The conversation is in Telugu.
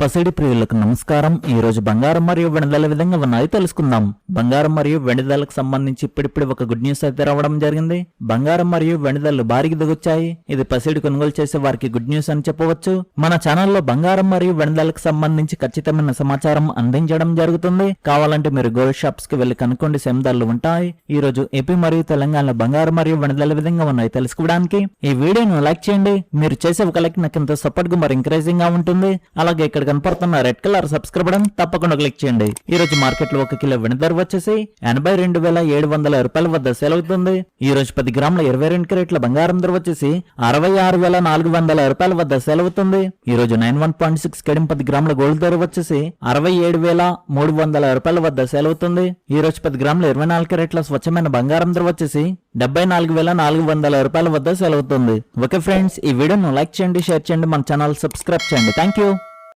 పసిడి ప్రియులకు నమస్కారం. ఈ రోజు బంగారం మరియు వెనుదల విధంగా ఉన్నాయి తెలుసుకుందాం. బంగారం మరియు వెనుదలకు సంబంధించి ఇప్పుడిప్పుడు ఒక గుడ్ న్యూస్ అయితే రావడం జరిగింది. బంగారం మరియు వెనుదలు భారీకి దిగొచ్చాయి. ఇది పసిడి కొనుగోలు చేసే వారికి గుడ్ న్యూస్ అని చెప్పవచ్చు. మన ఛానల్లో బంగారం మరియు వెనుదలకు సంబంధించి ఖచ్చితమైన సమాచారం అందించడం జరుగుతుంది. కావాలంటే మీరు గోల్డ్ షాప్స్కి వెళ్ళి కనుక్కోండి. సేమ్ ధరలు ఉంటాయి. ఈ రోజు ఏపీ మరియు తెలంగాణలో బంగారం మరియు వెనుదల విధంగా ఉన్నాయి తెలుసుకోవడానికి ఈ వీడియోను లైక్ చేయండి. మీరు చేసే ఒక లైక్ నాకు ఎంతో సపోర్ట్గా మరి ఎంకరేజింగ్గా ఉంటుంది. అలాగే ఇక్కడ కనపడుతున్న రెడ్ కలర్ సబ్స్క్రైబ్ బటన్ తప్పకుండా క్లిక్ చేయండి. ఈ రోజు మార్కెట్లో ఒక కిలో వెనుదర వచ్చేసి ఎనభై రెండు వేల ఏడు వందల రూపాయల వద్ద సేల్ అవుతుంది. ఈ రోజు పది గ్రాముల ఇరవై రెండు క్రేట్ల బంగారం ధర వచ్చేసి అరవై ఆరు వేల నాలుగు వందల రూపాయల వద్ద సేల్ అవుతుంది. ఈ రోజు నైన్ వన్ పాయింట్ సిక్స్ కడిం పది గ్రాముల గోల్డ్ ధర వచ్చేసి అరవై ఏడు వేల మూడు వందల రూపాయల వద్ద సేల్ అవుతుంది. ఈ రోజు పది గ్రాముల ఇరవై నాలుగు క్రేట్ల స్వచ్ఛమైన బంగారం ధర వచ్చేసి డెబ్బై నాలుగు వేల నాలుగు వందల రూపాయల వద్ద సెలవుతుంది ఓకే ఫ్రెండ్స్ ఈ వీడియోను లైక్ చేయండి షేర్ చేయండి మన ఛానల్ సబ్స్క్రైబ్ చేయండి. Thank you